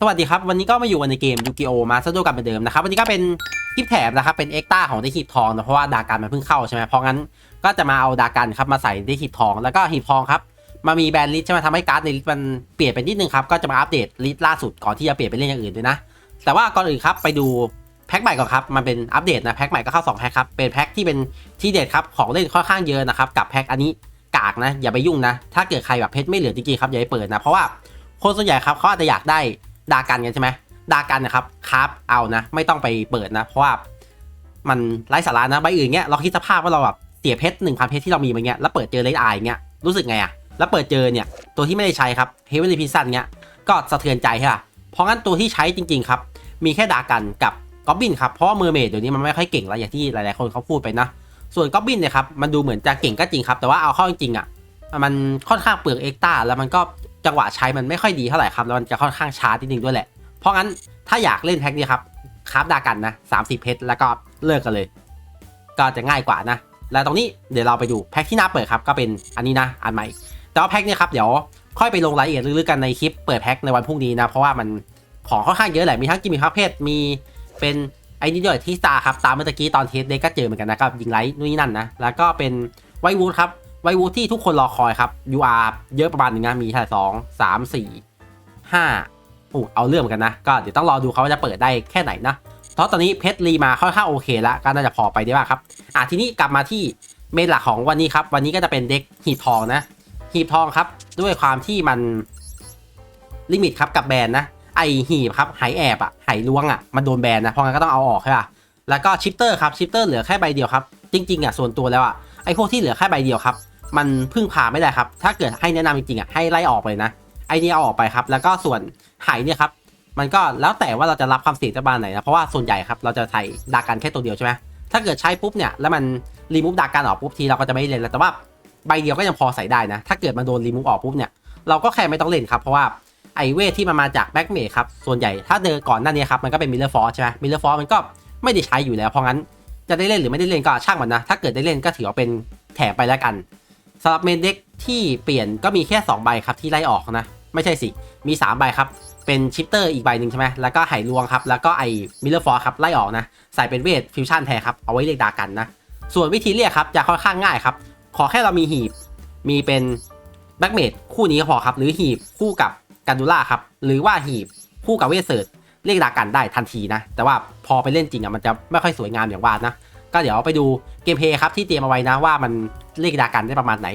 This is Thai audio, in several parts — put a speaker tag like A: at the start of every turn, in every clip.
A: สวัสดีครับ วันนี้ก็มาอยู่กันในเกมยูกิโอมาซะด้วยกันเหมือนเดิมนะครับ วันนี้ก็เป็นคลิปแถมนะครับ เป็นเอ็กต้าของได้หีบทองนะเพราะว่าดากันมันเพิ่งเข้าใช่ไหมเพราะงั้นก็จะมาเอาดากันครับมาใส่ได้หีบทองแล้วก็หีบทองครับมามีแบนด์ลิสใช่ไหมทำให้การ์ดในลิสมันเปลี่ยนไปนิดนึงครับก็จะมาอัปเดตลิสล่าสุดก่อนที่จะเปลี่ยนไปเล่นอย่างอื่นด้วยนะ แต่ว่าก่อนอื่นครับไปดูแพ็คใหม่ก่อนครับมันเป็นอัปเดตนะแพ็คใหม่ก็เข้า2แพ็คครับเป็นแพ็คที่เป็นที่เด็ดครับของเล่นค่อนข้างเยอะนะครับกับแพ็คอันนี้กากนะอย่าไปยุ่งนะ ถ้าเกิดใครแบบเพชรไม่เหลือจริงๆครับอย่าไปเปิดนะเพราะว่าคนส่วนใหญ่ครับเขาอาจจะอยากได้ ดากันกันใช่ไหมดากันนะครับคราฟเอานะ ไม่ต้องไปเปิดนะ เพราะว่ามันไร้สาระนะใบอื่นเงี้ยเราคิดสภาพว่าเราแบบเสียเพชรหนึ่งพันเพชรที่เรามีมาเงี้ยแล้วเปิดเจอเลดไอเงี้ยรู้สึกไงอะแล้วเปิดเจอเนี่ยตัวที่ไม่ได้ใช้ครับเฮเวอร์พิซันเงี้ยก็สะเทือนใจใช่ะ เพราะงั้นตัวที่ใช้จริง ๆ ครับ มีแค่ดากันกับก็อบบินครับเพราะเมอร์เมดเดี๋ยวนี้มันไม่ค่อยเก่งแล้วอย่างที่หลายๆคนเขาพูดไปนะส่วนก็อบบินเนี่ยครับมันดูเหมือนจะเก่งก็จริงครับแต่ว่าเอาเข้าจริงๆอะมันค่อนข้างเปลืองเอ็กต้าแล้วมันก็ จังหวะใช้มันไม่ค่อยดีเท่าไหร่ครับแล้วมันจะค่อนข้างช้านิดนึงด้วยแหละ เพราะงั้นถ้าอยากเล่นแพ็คนี้ครับคราฟดากันนะ30เพชรแล้วก็เลิกกันเลย ก็จะง่ายกว่านะ แล้วตรงนี้เดี๋ยวเราไปดูแพ็คที่น่าเปิดครับก็เป็นอันนี้นะอันใหม่ แต่ว่าแพ็คนี้ครับเดี๋ยวค่อยไปลงรายละเอียดลึกๆกันในคลิปเปิดแพ็คในวันพรุ่งนี้นะเพราะว่ามันของค่อนข้างเยอะแหละมีทั้งกิมมิคประเภทมีเป็นไอ้นี่ด้วยที่ตาครับตามเมื่อกี้ตอนเทสเด็กก็เจอเหมือนกันนะครับยิงไลท์นู่นนี่นั่นนะแล้วก็เป็นไววูดครับ ไววูที่ทุกคนรอคอยครับ UR เยอะประมาณนึงนะ มีแค่สองสามสี่ห้าโอ้เอาเรื่องเหมือนกันนะ ก็เดี๋ยวต้องรอดูเขาว่าจะเปิดได้แค่ไหนนะเพราะตอนนี้เพชรรีมาค่อนข้างโอเคแล้วก็น่าจะพอไปได้บ้างครับ อะทีนี้กลับมาที่เมนหลักของวันนี้ครับ วันนี้ก็จะเป็นเด็กหีบทองนะ หีบทองครับ ด้วยความที่มันลิมิตครับกับแบรนด์นะ ไอหีบครับหายแอบอะหายล้วงอะมันโดนแบนนะ เพราะงั้นก็ต้องเอาออกใช่ป่ะ แล้วก็ชิปเตอร์ครับ ชิปเตอร์เหลือแค่ใบเดียวครับ จริงๆอะส่วนตัวแล้วอะไอพวกที่เหลือแค่ใบเดียวครับ มันพึ่งพาไม่ได้ครับ ถ้าเกิดให้แนะนำจริงๆอะให้ไล่ออกไปเลยนะไอเนี้ยเอาออกไปครับ แล้วก็ส่วนหายเนี่ยครับมันก็แล้วแต่ว่าเราจะรับความเสี่ยงจากบ้านไหนนะเพราะว่าส่วนใหญ่ครับเราจะใส่ดากันแค่ตัวเดียวใช่ไหมถ้าเกิดใช้ปุ๊บเนี่ยแล้วมันรีมูฟดากันออกปุ๊บทีเราก็จะไม่เล่นแล้วแต่ว่าใบเดียวก็ยังพอใส่ได้นะ ถ้าเกิดมันโดนรีมูฟออกปุ๊บเนี่ยเราก็แค่ไม่ต้องเล่นครับเพราะว่าไอเวทที่มันมาจากแบ็กเมดครับส่วนใหญ่ถ้าเดินก่อนหน้านี้ครับมันก็เป็นมิลเลอร์ฟอร์ใช่ไหมมิลเลอร์ฟอร์มันก็ไม่ได้ใช้อยู่แล้วเพราะงั้นจะได้เล่นหรือไม่ได้เล่นก็ช่างมันนะ ถ้าเกิดได้เล่นก็ถือว่าเป็นแถมไปแล้วกัน สำหรับเมนเด็กที่เปลี่ยนก็มีแค่สองใบครับที่ไล่ออกนะ ไม่ใช่สิ มีสามใบครับ เป็นชิปเตอร์อีกใบหนึ่งใช่ไหมแล้วก็ไหลวงครับ แล้วก็ไอมิลเลอร์ฟอร์ครับไล่ออกนะ ใส่เป็นเวทฟิวชั่นแทนครับ เอาไว้เรียกดากันนะ ส่วนวิธีเรียกครับจะค่อนข้างง่ายครับ ขอแค่เรามีหีบ มีเป็นแบ็กเมดคู่นี้ก็พอครับ หรือหีบคู่กับกันดูล่าครับ หรือว่าหีบคู่กับเวทเซิร์ตเรียกดากันได้ทันทีนะ แต่ว่าพอไปเล่นจริงอะมันจะไม่ค่อยสวยงามอย่างว่านะ ก็เดี๋ยวไปดูเกมเพย์ครับที่เตรียมเอาไว้นะว่ามันเรียกดากันได้ประมาณไหน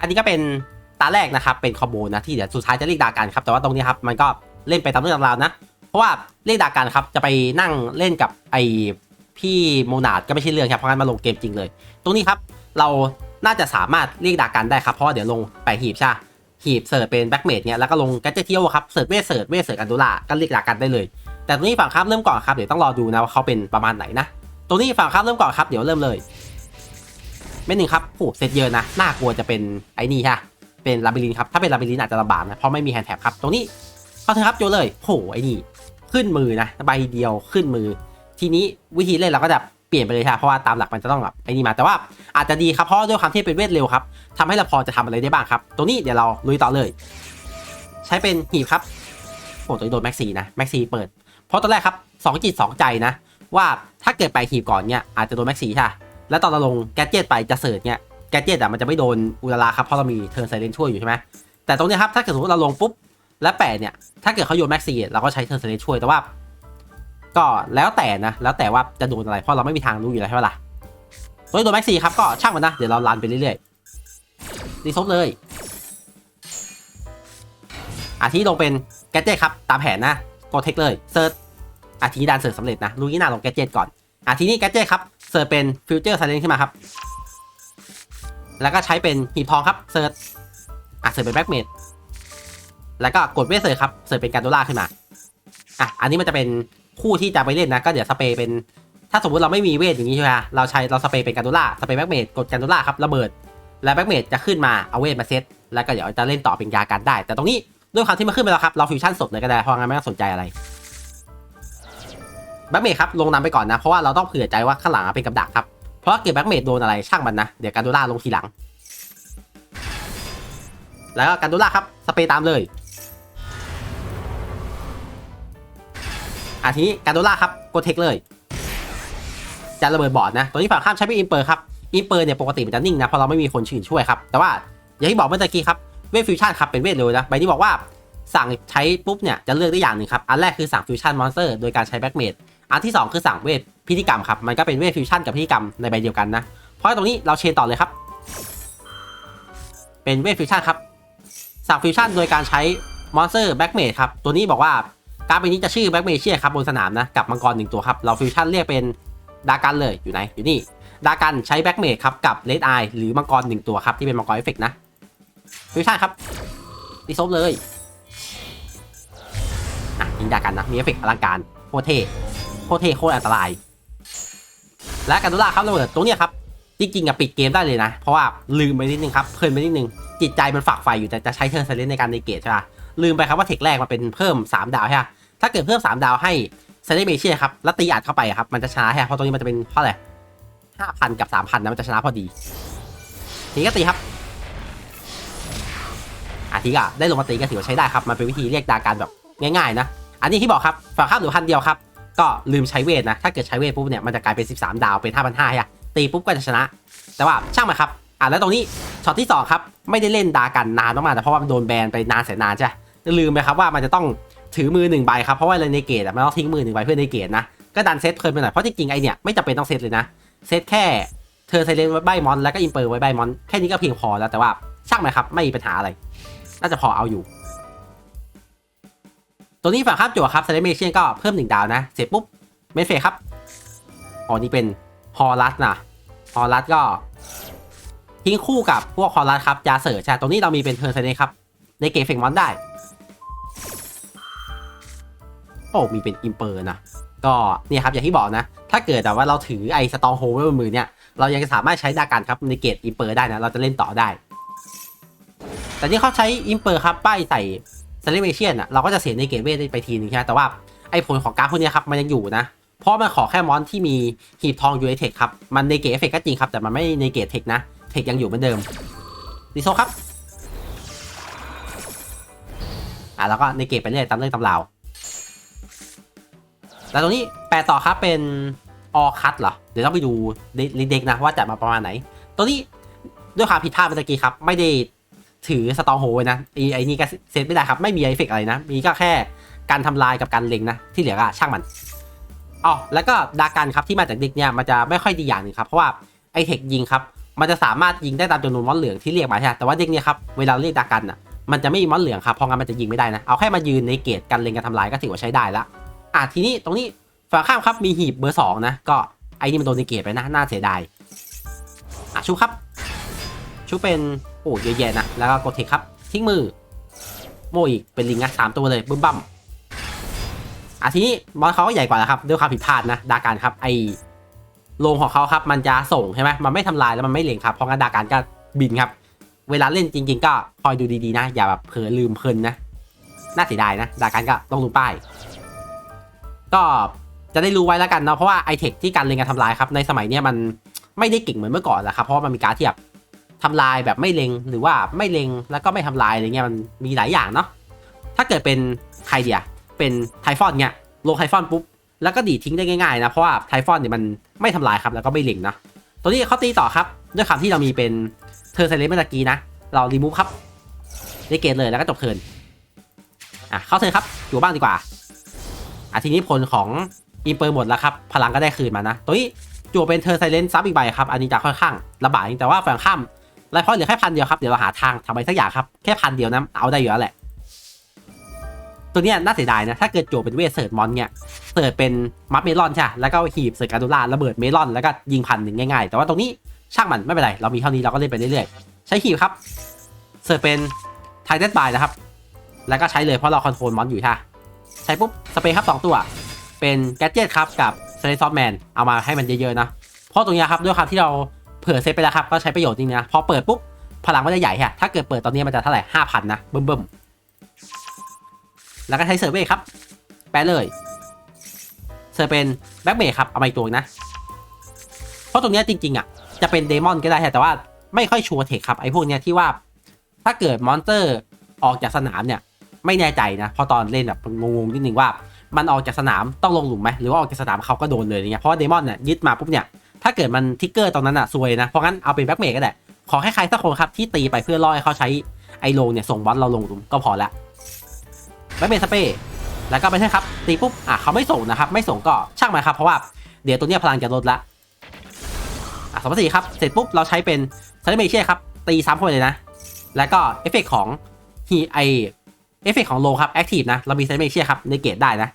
A: อันนี้ก็เป็นตาแรกนะครับเป็นคอมโบนะที่เดี๋ยวสุดท้ายจะเรียกดากันครับแต่ว่าตรงนี้ครับมันก็เล่นไปตามเรื่องตามราวนะ เพราะว่าเรียกดากันครับจะไปนั่งเล่นกับไอพี่โมนาดก็ไม่ใช่เรื่องครับเพราะงั้นมาลงเกมจริงเลย ตรงนี้ครับเราน่าจะสามารถเรียกดากันได้ครับเพราะเดี๋ยวลงไปหีบใช่ หีบเสิร์ฟเป็นแบ็กเมดเนี่ยแล้วก็ลงแกจเจตเที่ยวครับเสิร์ฟเวทเสิร์ฟเวทเสิร์ฟกันดูล่าก็เรียกดากันได้เลย แต่ตรงนี้ฝั่งครับเริ่มก่อนครับเดี๋ยวต้องรอดูนะว่าเขาเป็นประมาณไหนนะตรงนี้ฝั่งครับเริ่มก่อนครับเดี๋ยวเริ่มเลยไม่หนึ่งครับโหเซตเยอะนะน่ากลัวจะเป็นไอ้นี่ฮะเป็นลาบิลินครับถ้าเป็นลาบิลินอาจจะลำบากนะเพราะไม่มีแฮนด์แท็บครับตรงนี้เข้าเถอะครับโจเลยโหไอ้นี่ขึ้นมือนะใบเดียวขึ้นมือ ทีนี้วิธีเล่นเราก็จะ เปลี่ยนไปเลยค่เพราะว่าตามหลักมันจะต้องแบบไอ้นี่มาแต่ว่าอาจจะดีครับเพราะด้วยความที่เป็นเวทเร็วครับทำให้เราพอจะทำอะไรได้บ้างครับตรงนี้เดี๋ยวเราลุยต่อเลย ใช้เป็นหีบครับโอ้ตัวนี้โดนแม็กซีนะแม็กซีเปิด เพราะตอนแรกครับสองจิตสองใจนะ ว่าถ้าเกิดไปหีบก่อนเนี่ยอาจจะโดนแม็กซีใช่แล้วตอนเราลงแกจเจตไปจะเสิร์ชเนี่ยแกจเจตอะมันจะไม่โดนอุลาราครับเพราะเรามีเทิร์นไซเลนช่วยอยู่ใช่ไหมแต่ตรงนี้ครับถ้าเกิดสมมติเราลงปุ๊บและแปดเนี่ยถ้าเกิดเขาโยนแม็กซีเราก็ใช้เทิร์นไซเลนช่วยแต่ว่า ก็แล้วแต่นะ แล้วแต่ว่าจะโดนอะไร เพราะเราไม่มีทางรู้อยู่แล้วใช่ไหมล่ะโดยโดนแม็กซี่ครับ ก็ช่างมันนะ เดี๋ยวเราลันไปเรื่อยๆรีซบเลยอาทีลงเป็นแกจเจ็ตครับ ตามแผนนะกดเทคเลยเซิร์ชอาทีดันเสิร์ชสำเร็จนะลุยหน้าลงแกจเจ็ตก่อนอาทีนี้แกจเจ็ตครับเสิร์ชเป็นฟิวเจอร์ไซเลนขึ้นมาครับ แล้วก็ใช้เป็นหีบทองครับเซิร์ชอะเสิร์ชเป็นแบ็กเมดแล้วก็กดเวทเสิร์ชครับเสิร์ชเป็นการโดล่าขึ้นมาอะอันนี้มันจะเป็น คู่ที่จะไปเล่นนะก็เดี๋ยวสเปรย์เป็นถ้าสมมติเราไม่มีเวทอย่างนี้ใช่ไหมเราใช้เราสเปรย์เป็นการโดล่าสเปรย์แบ็กเมดกดการโดล่าครับระเบิด แล้วแบ็กเมดจะขึ้นมาเอาเวทมาเซตแล้วก็เดี๋ยวจะเล่นต่อเป็นยากันได้ แต่ตรงนี้ด้วยความที่มันขึ้นไปแล้วครับเราฟิวชั่นสดเลยก็ได้เพราะงั้นไม่ต้องสนใจอะไรแบ็กเมดครับลงนำไปก่อนนะเพราะว่าเราต้องเผื่อใจว่าข้างหลังเป็นกับดักครับเพราะเก็บแบ็กเมดโดนอะไรช่างมันนะเดี๋ยวการโดล่าลงทีหลัง แล้วก็กันโดล่าครับสเปรย์ตามเลย อะทีนี้กันโดล่าครับกดเทคเลยจะระเบิดบอร์ดนะตัวนี้ฝั่งข้ามใช้เป็นอินเปอร์ครับอินเปอร์เนี่ยปกติมันจะนิ่งนะเพราะเราไม่มีคนชื่นช่วยครับแต่ว่าอย่างที่บอกเมื่อตะกี้ครับเวทฟิวชั่นครับเป็นเวทเร็วนะใบนี้บอกว่าสั่งใช้ปุ๊บเนี่ยจะเลือกได้อย่างหนึ่งครับอันแรกคือสั่งฟิวชั่นมอนสเตอร์โดยการใช้แบ็กเมดอันที่ 2 คือสั่งเวทพิธีกรรมครับมันก็เป็นเวทฟิวชั่นกับพิธีกรรมในใบเดียวกันนะเพราะตรงนี้เราเชนต่อเลยครับ เป็นเวทฟิวชั่นครับสั่งฟิวชั่นโดยการใช้มอนสเตอร์แบ็กเมดครับตัวนี้บอกว่า การ์ดใบนี้จะชื่อแบ็กเมเชียครับบนสนามนะกับมังกรหนึ่งตัวครับเราฟิวชั่นเรียกเป็นดากันเลยอยู่ไหนอยู่นี่ดากันใช้แบ็กเมดครับกับเลดไอหรือมังกรหนึ่งตัวครับที่เป็นมังกรเอฟเฟกต์นะฟิวชั่นครับตีซบเลยอะยิงดากันนะมีเอฟเฟกต์อลังการโคตรเท่โคตรเท่โคตรอันตราย และกันดุล่าครับระเบิดตรงเนี้ยครับจริงๆอะปิดเกมได้เลยนะ เพราะว่าลืมไปนิดนึงครับเพลินไปนิดนึงจิตใจมันฝักใฝ่อยู่แต่จะใช้เทิร์นไซเลนในการในเกตใช่ปะลืมไปครับว่าเทคแรกมันเป็นเพิ่ม 3 ดาวใช่ปะ ถ้าเกิดเพิ่ม3ดาวให้ไซเลนเมเชียครับ แล้วตีอัดเข้าไปครับ มันจะชนะใช่ปะเพราะตรงนี้มันจะเป็นเท่าไหร่ห้าพันกับสามพันนะมันจะชนะพอดี ทีก็ตีครับอาทีก็ได้ลงมาตีก็ถือว่าใช้ได้ครับ มันเป็นวิธีเรียกดาการแบบง่ายๆนะ อันนี้ที่บอกครับฝั่งข้ามหรือพันเดียวครับ ก็ลืมใช้เวทนะ ถ้าเกิดใช้เวทปุ๊บเนี่ยมันจะกลายเป็น 13 ดาวเป็น 5,500ใช่ปะตีปุ๊บก็จะชนะ แต่ว่าช่างมันครับอะแล้วตรงนี้ช็อตที่2ครับไม่ได้เล่นดากันนานมากๆแต่เพราะว่ามันโดนแบนไปนานแสนนานใช่ลืมไปครับว่ามันจะต้อง ถือมือหนึ่งใบครับเพราะว่าในเกตอะมันต้องทิ้งมือหนึ่งใบเพื่อในเกตนะก็ดันเซตเพลินไปหน่อยเพราะจริงๆไอเนี่ยไม่จำเป็นต้องเซตเลยนะเซตแค่เธอไซเลนไว้ใบมอนแล้วก็อินเปอร์ไว้ใบมอนแค่นี้ก็เพียงพอแล้วแต่ว่าช่างมันครับไม่มีปัญหาอะไร น่าจะพอเอาอยู่ ตัวนี้ฝั่งข้ามจั่วครับเซเลเมเชียนก็เพิ่มหนึ่งดาวนะเสร็จปุ๊บเมสเฟครับอ๋อนี่เป็นฮอลลัสนะฮอลลัสก็ทิ้งคู่กับพวกฮอลลัสครับยาเสิร์ชใช่ตรงนี้เรามีเป็นเทอร์เซเนครับในเกมเฟกมอนได้ โอ้มีเป็นอิมเปอร์นะ ก็เนี่ยครับอย่างที่บอกนะ ถ้าเกิดแต่ว่าเราถือไอ้สตองโฮไว้บนมือเนี่ย เรายังสามารถใช้ดากันครับในเกตอิมเปอร์ได้นะ เราจะเล่นต่อได้ แต่ที่เขาใช้อิมเปอร์ครับป้ายใส่เซเลเมเชียนอะเราก็จะเสียในเกตเวทไปทีนึงใช่ไหมแต่ว่าไอ้ผลของการพวกเนี้ยครับมันยังอยู่นะ เพราะมันขอแค่มอนที่มีหีบทองยูไอเทคครับ มันในเกตเอฟเฟกก็จริงครับ แต่มันไม่ในเกตเทคนะ เทคยังอยู่เหมือนเดิมดิโซครับ อะแล้วก็ในเกตไปเรื่อยตามเรื่องตำราว แล้วตรงนี้แปลต่อครับเป็นออคัตเหรอ เดี๋ยวต้องไปดูเด็กนะว่าจะมาประมาณไหน ตัวนี้ด้วยความผิดพลาดเมื่อกี้ครับ ไม่ได้ถือสตองโฮไว้นะไอ้ไอ้นี่ก็เซตไม่ได้ครับ ไม่มีไอเฟกอะไรนะ มีก็แค่การทำลายกับการเล็งนะ ที่เหลือก็ช่างมันอ๋อแล้วก็ดากันครับที่มาจากเด็กเนี่ยมันจะไม่ค่อยดีอย่างหนึงครับ เพราะว่าไอเทคยิงครับ มันจะสามารถยิงได้ตามจำนวนมอนเหลืองที่เรียกมาใช่แต่ว่าเด็กเนี่ยครับเวลาเรียกดากันอะมันจะไม่มีมอนเหลืองครับเพราะงั้นมันจะยิงไม่ได้นะเอาแค่มายืนในเกตกันเล็งกันทำลายก็ถือว่าใช้ได้ละ อะทีนี้ตรงนี้ฝั่งข้ามครับมีหีบเบอร์สองนะ ก็ไอ้นี่มันโดนในเกตไปนะ น่าเสียดาย อะชุบครับ ชุบเป็นโอ้เยอะแยะนะ แล้วก็กดเทคครับ ทิ้งมือ โมอีกเป็นลิงนะสามตัวเลยบึ้มบั้มอะทีนี้มอนเขาก็ใหญ่กว่าแล้วครับด้วยความผิดพลาดนะดาการครับไอโลงของเขาครับมันจะส่งใช่ไหมมันไม่ทำลายแล้วมันไม่เล็งครับเพราะงั้นดาการก็บินครับ เวลาเล่นจริง ๆ ก็คอยดูดีๆนะ อย่าแบบเผลอลืมเพลินนะน่าเสียดายนะดาการก็ต้องดูป้าย ก็จะได้รู้ไว้แล้วกันเนาะเพราะว่าไอเทคที่การเล็งการทำลายครับในสมัยเนี้ยมันไม่ได้เก่งเหมือนเมื่อก่อนแล้วครับเพราะว่ามันมีการดที่แบบทำลายแบบไม่เล็งหรือว่าไม่เล็งแล้วก็ไม่ทำลายอะไรเงี้ยมันมีหลายอย่างเนาะถ้าเกิดเป็นใครเดียเป็นไทฟอนเนี่ยลงไทฟอนปุ๊บแล้วก็ดีทิ้งได้ง่ายๆนะเพราะว่าไทฟอนเนี่ยมันไม่ทำลายครับแล้วก็ไม่เล็งนะตัวนี้เขาตีต่อครับด้วยคำที่เรามีเป็นเทอร์ไซเลนเมื่อกี้นะ เรารีมูฟครับได้เกตเลยแล้วก็จบเทิร์นอะเข้าเทิร์นครับอยู่บ้างดีกว่าะทีนี้ผลของอิมเปอร์หมดแล้วครับ พลังก็ได้คืนมานะ ตัวนี้จั่เป็นเทอร์ไซเลนซับอีกใบครับ อันนี้จะค่อนข้างลำบากจริงแต่ว่าฝั่งข้ามไลฟ์พอยต์เหลือแค่พันเดียวครับ เดี๋ยวเราหาทางทำอะไรสักอย่างครับ แค่พันเดียวนะเอาได้อยู่แล้วแหละ ตัวเนี้ยน่าเสียดายนะ ถ้าเกิดโจเป็นเวทเสิร์ชมอนเนี่ยเสิร์ชเป็นมัฟเมลอนใช่ แล้วก็หีบเสิร์ชการดูล่าระเบิดเมลอน แล้วก็ยิงพันหนึ่งง่ายๆ แต่ว่าตรงนี้ช่างมันไม่เป็นไร เรามีเท่านี้เราก็เล่นไปเรื่อยๆ ใช้หีบครับ เสิร์ชเป็นไทเทนบายนะครับ แล้วก็ใช้เลยเพราะเราคอนโทรลมอนอยู่ใช่ ใช้ปุ๊บสเปรย์ครับสองตัว เป็นแกจเจ็ตครับกับเซเลซอฟแมนเอามาให้มันเยอะๆนะเพราะตรงนี้ครับด้วยความที่เราเผื่อเซตไปแล้วครับก็ใช้ประโยชน์จริงนะพอเปิดปุ๊บพลังมันจะใหญ่ฮะถ้าเกิดเปิดตอนนี้มันจะเท่าไหร่ห้าพันนะเบิ่มๆแล้วก็ใช้เซอร์เวย์ครับ แปลเลยเซอร์เป็นแบ็กเบย์ครับเอามาอีกตัวนะ เพราะตรงนี้จริง ๆอะจะเป็นเดมอนก็ได้แต่ว่าไม่ค่อยชัวร์เทคครับไอ้พวกเนี้ยที่ว่าถถ้าเกิดมอนสเตอร์ออกจากสนามเนี่ย ไม่แน่ใจนะเพอตอนเล่นแบบงงๆนิดนึงว่ามันออกจากสนามต้องลงหลุมไหมหรือว่าออกจากสนามเขาก็โดนเลยเนี่ยเพราะเดมอนเนี่ยยึดมาปุ๊บเนี่ยถ้าเกิดมันทิกเกอร์ตรงนั้นอะซวยนะเพราะงั้นเอาเป็นแบ็กเมกก็ได้ขอแค่ใครสักคนครับที่ตีไปเพื่อล่อให้เขาใช้ไอโลเนี่ยส่งบอลเราลงหลุมก็พอละแบ็กเมกสเปย์แล้วก็ไปใช่ครับตีปุ๊บอะเขาไม่ส่งนะครับไม่ส่งก็ช่างมันครับเพราะว่าเดี๋ยวตัวเนี้ยพลังจะลดละอะสองสี่ครับเสร็จปุ๊บเราใช้เป็นเซเลเมเช่ครับตีซ้ำเข้าไปเลยนะแล้วก็เอฟเฟกของฮีไอ เอฟเฟกของโลครับแอคทีฟนะ เรามีเซเลเมเช่ครับในเกตได้นะ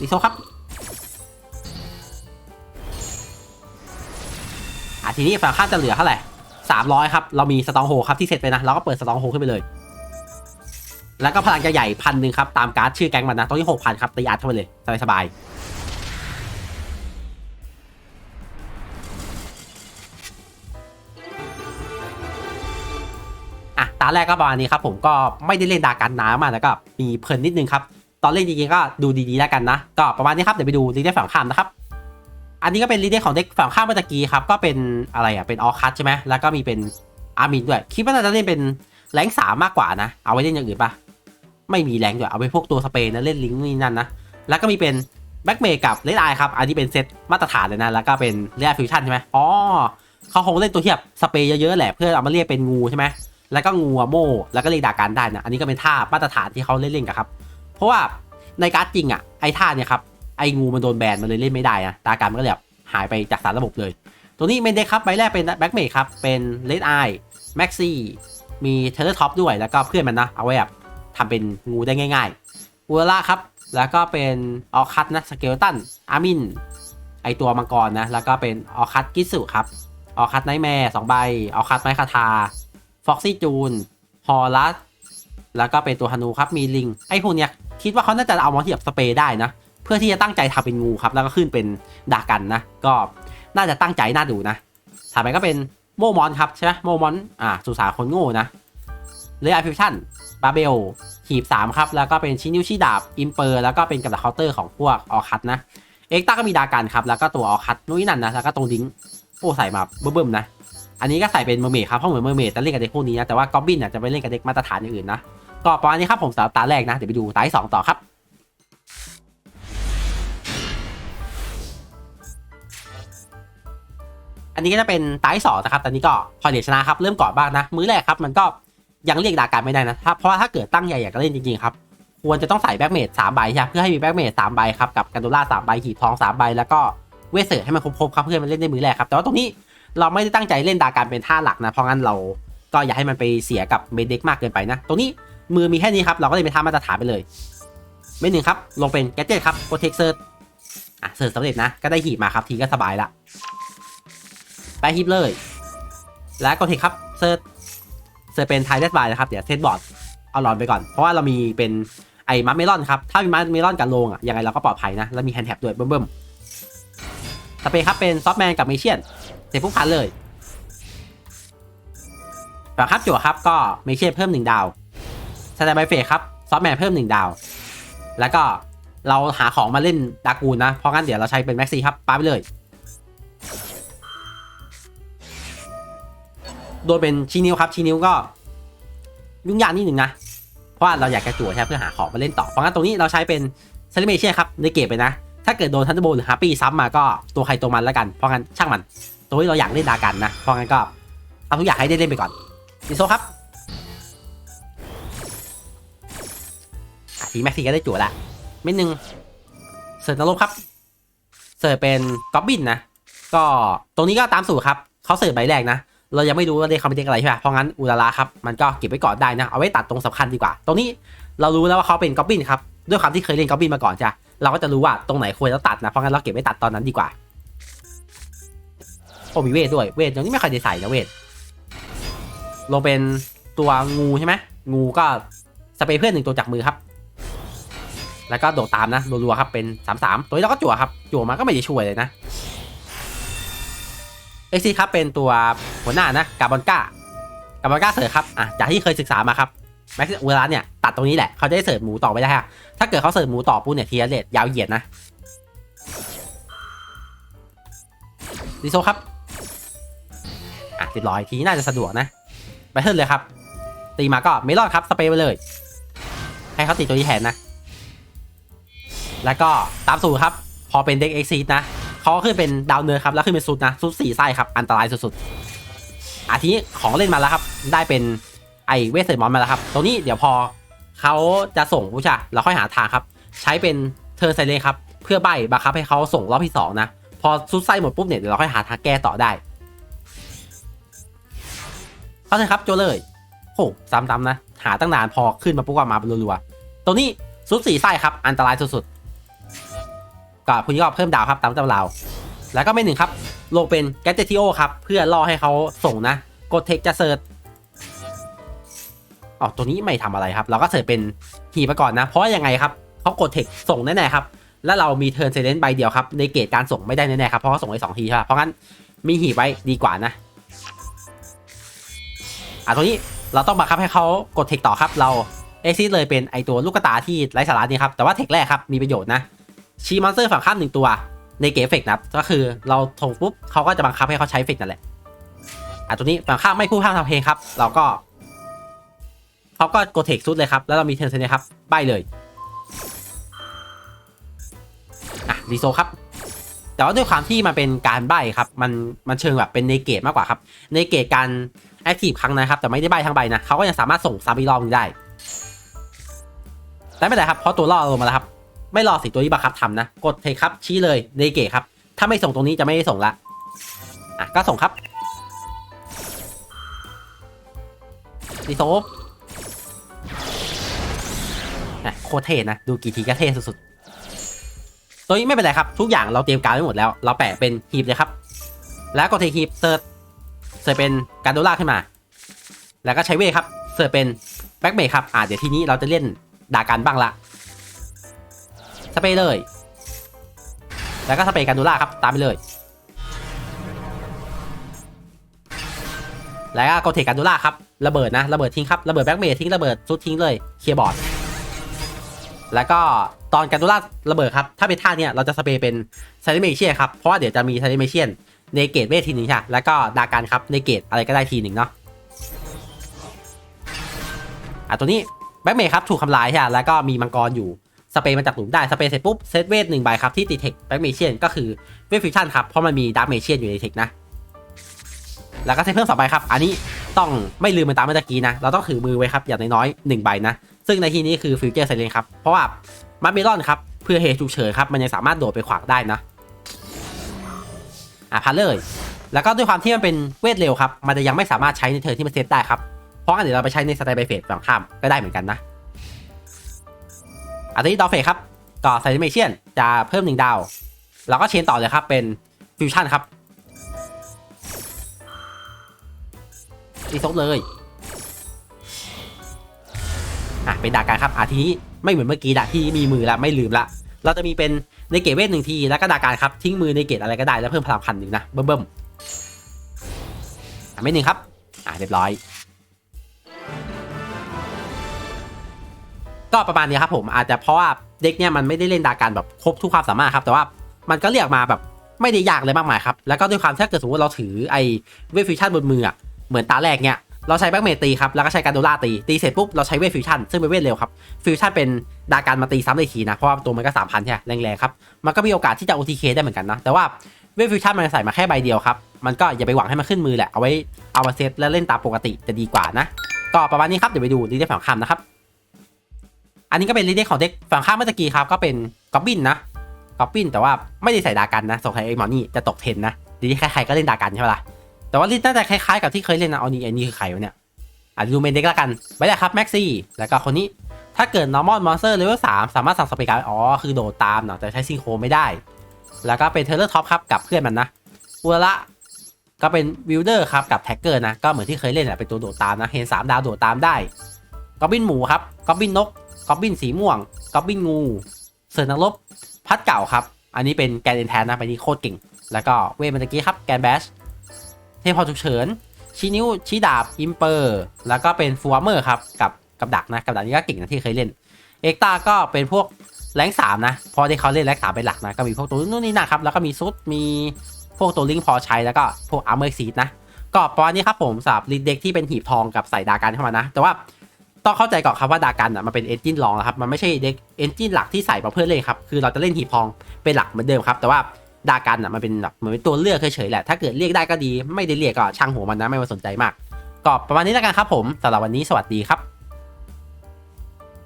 A: ดีโซครับอะทีนี้ฝั่งข้าจะเหลือเท่าไหร่สามร้อยครับ เรามีสตองโฮครับที่เสร็จไปนะ เราก็เปิดสตองโฮขึ้นไปเลย แล้วก็พลังจะใหญ่พันหนึ่งครับ ตามการ์ดชื่อแก๊งมันนะตรงนี้หกพันครับตีอัดเข้าไปเลย สบายสบายาแรกก็ประมาณนี้ครับผมก็ไม่ได้เล่นดากันน้ำมากแล้วก็มีเพลินนิดนึงครับตอนเล่นจริงๆก็ดูดีๆแล้วกันนะ ก็ประมาณนี้ครับเดี๋ยวไปดูลีเดอร์ฝั่งข้ามนะครับอันนี้ก็เป็นลีเดอร์ของเด็กฝั่งข้ามเมื่อกี้ครับก็เป็นอะไรอะเป็นออคัตใช่ไหมแล้วก็มีเป็นอาร์มินด้วยคิดว่าน่าจะเล่นเป็นแรงสามมากกว่านะ เอาไว้เล่นอย่างอื่นปะไม่มีแรงด้วยเอาไปพวกตัวสเปนนะเล่นลิงก์นี่นั่นนะแล้วก็มีเป็นแบ็กเมย์กับเลดไอครับอันนี้เป็นเซตมาตรฐานเลยนะแล้วก็เป็นเรียฟิวชั่นใช่ไหมอ๋อเขาคงเล่นตัวที่แบบสเปย์เยอะๆแหละเพื่อเอามาเรียกเป็นงูใช่ไหม แล้วก็งูอะโม่แล้วก็เรียกดาการได้นะอันนี้ก็เป็นท่ามาตรฐานที่เขาเล่นๆกันครับ เพราะว่าในการ์ดจริงอะไอ้ท่าเนี่ยครับไอ้งูมันโดนแบนมันเลยเล่นไม่ได้นะดาการมันก็เลยแบบหายไปจากสารระบบเลย ตัวนี้เมนเดครับใบแรกเป็นแบ็กเมดครับเป็นเลดไอแม็กซี่มีเทเลท็อปด้วยแล้วก็เพื่อนมันนะเอาไว้แบบทำเป็นงูได้ง่ายๆอูล่าครับแล้วก็เป็นออคัตนะสเกลตันอาร์มินไอตัวมังกรนะแล้วก็เป็นออคัตกิสุครับออคัตไนแมร์สองใบออคัตไม้คาทา ฟ็อกซี่จูนฮอลัสแล้วก็เป็นตัวฮานูครับมีลิง ไอพวกเนี้ยคิดว่าเขาน่าจะเอามาที่แบสเปรย์ได้นะ เพื่อที่จะตั้งใจทำเป็นงูครับ แล้วก็ขึ้นเป็นดากันนะ ก็น่าจะตั้งใจน่าดูนะถัดไปก็เป็นโมมอนครับใช่ไหมโมมอนอ่าสุสานคนโง่นะเลอาฟิวชั่นบาเบลหีบ3ครับแล้วก็เป็นชินิวชิดาบอิมเปอร์แล้วก็เป็นกับดักเคาน์เตอร์ของพวกออคัตนะเอ็กต้าก็มีดากันครับแล้วก็ตัวออคัตนู่นนนั่นนะแล้วก็ตรงดิ้งโอ้ใส่มาเบิ่มๆนะ อันนี้ก็ใส่เป็นเมอร์เมดครับเพราะเหมือนเมอร์เมดจะเล่นกับเด็กพวกนี้นะแต่ว่ากอบบินอะจะไปเล่นกับเด็กมาตรฐานอย่างอื่นนะก็ประมาณนี้ครับผมสำหรับตาแรกนะเดี๋ยวไปดูตาที่สองต่อครับอันนี้ก็จะเป็นตาที่สองนะครับ ตอนนี้ก็พอเดชนะครับ เริ่มก่อนบ้างนะ มื้อแรกครับ มันก็ยังเรียกดาการไม่ได้นะถ้าเพราะว่าถ้าเกิดตั้งใหญ่อยากเล่นจริงๆครับ ควรจะต้องใส่แบ็กเมดสามใบใช่ไหมเพื่อให้มีแบ็กเมดสามใบครับ กับกันโดล่าสามใบหีบทองสามใบ แล้วก็เวสเซอร์ให้มันครบๆครับ เพื่อมันเล่นได้มือแรกครับ แต่ว่าตรงนี้ เราไม่ได้ตั้งใจเล่นดาการเป็นท่าหลักนะ เพราะงั้นเราก็อย่าให้มันไปเสียกับเมดเด็กมากเกินไปนะ ตรงนี้มือมีแค่นี้ครับ เราก็เลยเป็นท่ามาตรฐานไปเลย เมนหนึ่งครับ ลงเป็นแกจเจ็ตครับโปรเทคเซอร์อะเสิร์ฟสำเร็จนะ ก็ได้หีบมาครับทีก็สบายละ ไปหีบเลย แล้วกดเทคครับเซิร์ชเซิร์ชเป็นไทเดสบายนะครับ เดี๋ยวเซตบอร์ดเอาหลอนไปก่อน เพราะว่าเรามีเป็นไอ้มัดเมลอนครับ ถ้ามีมัดเมลอนกับโลงอะยังไงเราก็ปลอดภัยนะ แล้วมีแฮนด์แท็บด้วยเบิ่มๆสเปรย์ครับเป็นซอฟแมนกับเมเชียน ร็จปุ๊บพันเลยแบบครับจั่วครับก็เมเชียนเพิ่มหนึ่งดาวสแตนบายเฟสครับซอฟแมนเพิ่มหนึ่งดาว แล้วก็เราหาของมาเล่นดากูนนะ เพราะงั้นเดี๋ยวเราใช้เป็นแม็กซี่ครับปาไปเลยโดยเป็นชีนิวครับชีนิวก็ ยุ่งยากนิดหนึ่งนะ เพราะว่าเราอยากจะจั่วใช่เพื่อหาของมาเล่นต่อเพราะงั้นตรงนี้เราใช้เป็นเซเลเมเชียครับในเกมไปนะ ถ้าเกิดโดนทันเดอร์โบหรือฮาร์ปี้ซ้ำมาก็ตัวใครตัวมันแล้วกันเพราะงั้นช่างมัน ตรงนี้เราอยากเล่นดากันนะ เพราะงั้นก็เอาทุกอย่างให้ได้เล่นไปก่อนดิโซครับทีแม็กซี่ก็ได้จั่วละเม็ดหนึ่งเสิร์ฟนรกครับ เสิร์ฟเป็นก๊อบบินนะ ก็ตรงนี้ก็ตามสูตรครับเขาเสิร์ฟใบแรกนะ เรายังไม่รู้ว่าเด็กเขาเป็นเด็กอะไรใช่ไหมเพราะงั้นอุลาลาครับมันก็เก็บไว้ก่อนได้นะ เอาไว้ตัดตรงสำคัญดีกว่า ตรงนี้เรารู้แล้วว่าเขาเป็นก๊อบบินครับ ด้วยความที่เคยเล่นก๊อบบินมาก่อนจ้ะ เราก็จะรู้ว่าตรงไหนควรจะตัดนะ เพราะงั้นเราเก็บไว้ตัดตอนนั้นดีกว่า อ้มีเวทด้วย เวทตรงนี้ไม่ค่อยได้ใส่นะเวท ลงเป็นตัวงูใช่ไหมงูก็สเปรย์เพื่อนหนึ่งตัวจากมือครับ แล้วก็โดดตามนะรัวๆครับเป็นสามสามตัวนี้เราก็จั่วครับ จั่วมาก็ไม่ได้ช่วยเลยนะเอ็กซีครับเป็นตัวหัวหน้านะกาบอนก้ากาบอนก้าเสิร์ฟครับอะจากที่เคยศึกษามาครับแม็กซ์เวลาเนี่ยตัดตรงนี้แหละเขาจะได้เสิร์ฟหมูต่อไปได้ฮะถ้าเกิดเขาเสิร์ฟหมูต่อปุ๊บเนี่ยทีละเลทยาวเหยียดนะดิโซครับ อะเรียบร้อยทีนี้น่าจะสะดวกนะไปเทิร์นเลยครับ ตีมาก็เมลอนครับสเปรย์ไปเลย ให้เขาติดตัวนี้แทนนะ แล้วก็ตามสูตรครับ พอเป็นเด็กเอ็กซีนะเขาก็ขึ้นเป็นดาวเนิร์ครับแล้วขึ้นเป็นซุดนะซุดสี่ไส้ครับอันตรายสุดๆอะทีนี้ของเล่นมาแล้วครับ ได้เป็นไอเวสเซอร์มอนมาแล้วครับตรงนี้เดี๋ยวพอเขาจะส่งผู้ชาเราค่อยหาทางครับ ใช้เป็นเทอร์ไซเลครับ เพื่อใบบังคับให้เขาส่งรอบที่สองนะพอซุดไส้หมดปุ๊บเนี่ยเดี๋ยวเราค่อยหาทางแก้ต่อได้ เข้าใจครับโจเลยโอ้ซ้ำๆนะ หาตั้งนานพอขึ้นมาปุ๊บก็มาเป็นรัวๆตรงนี้ซุดสีไส้ครับ อันตรายสุดๆก็คุณก็เพิ่มดาวครับตามตำราวแล้วก็ไม่หนึ่งครับ ลงเป็นแก d เจติโอครับ เพื่อล่อให้เขาส่งนะ กดเทคจะเซิร์ชอ๋อตัวนี้ไม่ทำอะไรครับ เราก็เสิร์ชเป็นหีไปก่อนนะ เพราะยังไงครับเขากดเทคส่งแน่ๆครับ แล้วเรามีเทิร์นเซเลนใบเดียวครับ ในเกตการส่งไม่ได้แน่ๆครับ เพราะเขาส่งไปสองทีใช่ปะเพราะงั้นมีหีไว้ดีกว่านะ อะตัวนี้เราต้องบังคับให้เขากดเทคต่อครับ เราเอ็กซิสเลยเป็นไอตัวลูกกระตาที่ไร้สาระนี่ครับ แต่ว่าเทคแรกครับมีประโยชน์นะชีมอนสเตอร์ฝั่งข้ามหนึ่งตัวในเกมเฟกนะครับก็คือเราถงปุ๊บเขาก็จะบังคับให้เขาใช้เฟกนั่นแหละอะตัวนี้ฝั่งข้ามไม่พูดข้ามทำเพลงครับ เราก็เขาก็กดเทคซุดเลยครับ แล้วเรามีเทนเซเลนครับใบเลยอะรีโซครับแต่ว่าด้วยความที่มันเป็นการใบครับ มันมันเชิงแบบเป็นในเกตมากกว่าครับ ในเกตการ แอคทีฟครั้งนะครับ แต่ไม่ได้ใบทั้งใบนะเขาก็ยังสามารถส่งซ้ำอีกรอบนึงได้แต่ไม่เป็นไรครับเพราะตัวล่อลงมาแล้วครับ ไม่รอสิตัวนี้บังคับทำนะ กดเทครับชี้เลยในเกตครับ ถ้าไม่ส่งตรงนี้จะไม่ได้ส่งละอะก็ส่งครับรีโซนะโคตรเทนะ ดูกี่ทีก็เทสุดๆ ตัวนี้ไม่เป็นไรครับ ทุกอย่างเราเตรียมการไว้หมดแล้ว เราแปะเป็นฮีบเลยครับ แล้วก็เทฮีบเซิร์ช เซิร์ชเป็นการโดล่าขึ้นมา แล้วก็ใช้เวครับเซิร์ชเป็นแบ็กเบครับ อ่าเดี๋ยวทีนี้เราจะเล่นดากันบ้างละ สเปรย์เลย แล้วก็สเปรย์การโดล่าครับ ตามไปเลย แล้วก็โกเทการโดล่าครับ ระเบิดนะ ระเบิดทิ้งครับ ระเบิดแบ็กเบทิ้ง ระเบิดซุดทิ้งเลย เคลียร์บอร์ด แล้วก็ตอนการดูล่าระเบิดครับ ถ้าเป็นท่าเนี่ยเราจะสเปรย์เป็นไซเลเมเชียครับ เพราะว่าเดี๋ยวจะมีไซเลเมเชียน ในเกตเวททีหนึ่งค่ะแล้วก็ดาการครับในเกตอะไรก็ได้ทีหนึ่งเนาะอะตัวนี้แบ็กเมย์ครับถูกทำลายใช่ไหมแล้วก็มีมังกรอยู่สเปรย์มาจากหลุมได้สเปรย์เสร็จปุ๊บเซตเวทหนึ่งใบครับที่ติดเทคแบ็กเมเชียนก็คือเวทฟิวชั่นครับเพราะมันมีดาร์กเมเชียนอยู่ในเทคนะแล้วก็เซตเพิ่มสองใบครับ อันนี้ต้องไม่ลืมมันตามเมื่อกี้นะ เราต้องถือมือไว้ครับอย่างน้อยๆหนึ่งใบนะ ซึ่งในที่นี้คือฟิวเจอร์ไซเลนครับ เพราะว่ามัดเมลอนครับ เพื่อเหตุฉุกเฉินครับ มันยังสามารถโดดไปขวางได้นะ อะพันเลย แล้วก็ด้วยความที่มันเป็นเวทเร็วครับ มันจะยังไม่สามารถใช้ในเทิร์นที่มันเซตได้ครับ เพราะงั้นเดี๋ยวเราไปใช้ในสไตล์ไบเฟสฝั่งข้ามก็ได้เหมือนกันนะอันนี้ดอฟเฟสครับ ต่อไซเมเชียนจะเพิ่มหนึ่งดาวเราก็เชนต่อเลยครับเป็นฟิวชั่นครับรีซบเลยอะเป็นดาการครับอะทีนี้ไม่เหมือนเมื่อกี้ดะที่มีมือละไม่ลืมละ เราจะมีเป็น ในเกตเวทหนึ่งทีแล้วก็ดาการครับทิ้งมือในเกตอะไรก็ได้แล้วเพิ่มพลังพันหนึ่งนะเบิ่มๆอะไม่หนึ่งครับ อะเรียบร้อย ก็ประมาณนี้ครับผมอาจจะเพราะว่าเด็กเนี่ยมันไม่ได้เล่นดาการแบบครบทุกความสามารถครับ แต่ว่ามันก็เรียกมาแบบไม่ได้ยากเลยมากมายครับ แล้วก็ด้วยความถ้าเกิดสมมติเราถือไอ้เวทฟิวชั่นบนมืออะเหมือนตาแรกเนี่ย เราใช้แบ็กเมทตีครับ แล้วก็ใช้การโดล่าตี ตีเสร็จปุ๊บ เราใช้เวทฟิวชั่น ซึ่งเป็นเวทเร็วครับ ฟิวชั่นเป็นดาการมาตีซ้ำได้ทีนะ เพราะว่าตัวมันก็สามพันใช่ไหมแรงๆครับ มันก็มีโอกาสที่จะ OTK ได้เหมือนกันนะ แต่ว่าเวทฟิวชั่นมันใส่มาแค่ใบเดียวครับ มันก็อย่าไปหวังให้มันขึ้นมือแหละ เอาไว้เอามาเซตแล้วเล่นตามปกติจะดีกว่านะ ก็ประมาณนี้ครับ เดี๋ยวไปดูดีเด็กฝั่งข้ามนะครับ อันนี้ก็เป็นลีเด็กของเด็กฝั่งข้ามเมื่อกี้ครับ ก็เป็นกอบบินนะกอบบินแต่ว่าไม่ได้ใส่ดากันนะสงสัยไอ้หมอนี่จะตกเทนนะดีที่ใครๆก็เล่นดากันใช่ไหมล่ะ แต่ว่าลิน่าจะคล้ายๆกับที่เคยเล่นนะเอานี่ไอ้นี่คือใครวะเนี่ยอาจจะดูเมนเด็กละกันไปเลยครับแม็กซี่แล้วก็คนนี้ถ้าเกิด normal monster level 3 สามารถสั่งสเปกการอ๋อ คือโดดตามเนาะแต่ใช้ซิงโครไม่ได้ แล้วก็เป็นเทเลอร์ท็อปครับกับเพื่อนมันนะอุระก็เป็นวิลเดอร์ครับกับแท็กเกอร์นะ ก็เหมือนที่เคยเล่นแหละเป็นตัวโดดตามนะ เห็น 3 ดาวโดดตามได้กอบบินหมูครับกอบบินนกกอบบินสีม่วงกอบบินงู เสือนักรบพัดเก่าครับ อันนี้เป็นแกนเอนแทนนะไปนี้โคตรเก่ง แล้วก็เวทเมื่อกี้ครับแกนแบช ทพพอฉุกเฉินชี้นิ้วชี้ดาบอิมเปอร์แล้วก็เป็นฟูอาเมอร์ครับกับกับดักนะกับดักนี้ก็เก่งนะที่เคยเล่นเอกตาก็เป็นพวกแรงสามนะเพอที่เขาเล่นแรงสามเป็นหลักนะก็มีพวกตัวนู่นนี่นะครับแล้วก็มีซุดมีพวกตัวลิงพอใช้แล้วก็พวกอาร์เมอร์ซีดนะก็ประมาณนี้ครับผมสำหรับลิเด็กที่เป็นหีบทองกับใส่ดากันเข้ามานะ แต่ว่าต้องเข้าใจก่อนครับว่าดากันอะมันเป็นเอนจินรองครับมันไม่ใช่เด็กเอนจินหลักที่ใส่มาเพื่อเล่นครับคือเราจะเล่นหีบทองเป็นหลักเหมือนเดิมครับแต่ว่า ดากันอะมันเป็นแบบเหมือนเป็นตัวเลือกเฉยๆแหละ ถ้าเกิดเรียกได้ก็ดี ไม่ได้เรียกก็ช่างหัวมันนะไม่มาสนใจมาก ก็ประมาณนี้แล้วกันครับผมสำหรับวันนี้สวัสดีครับ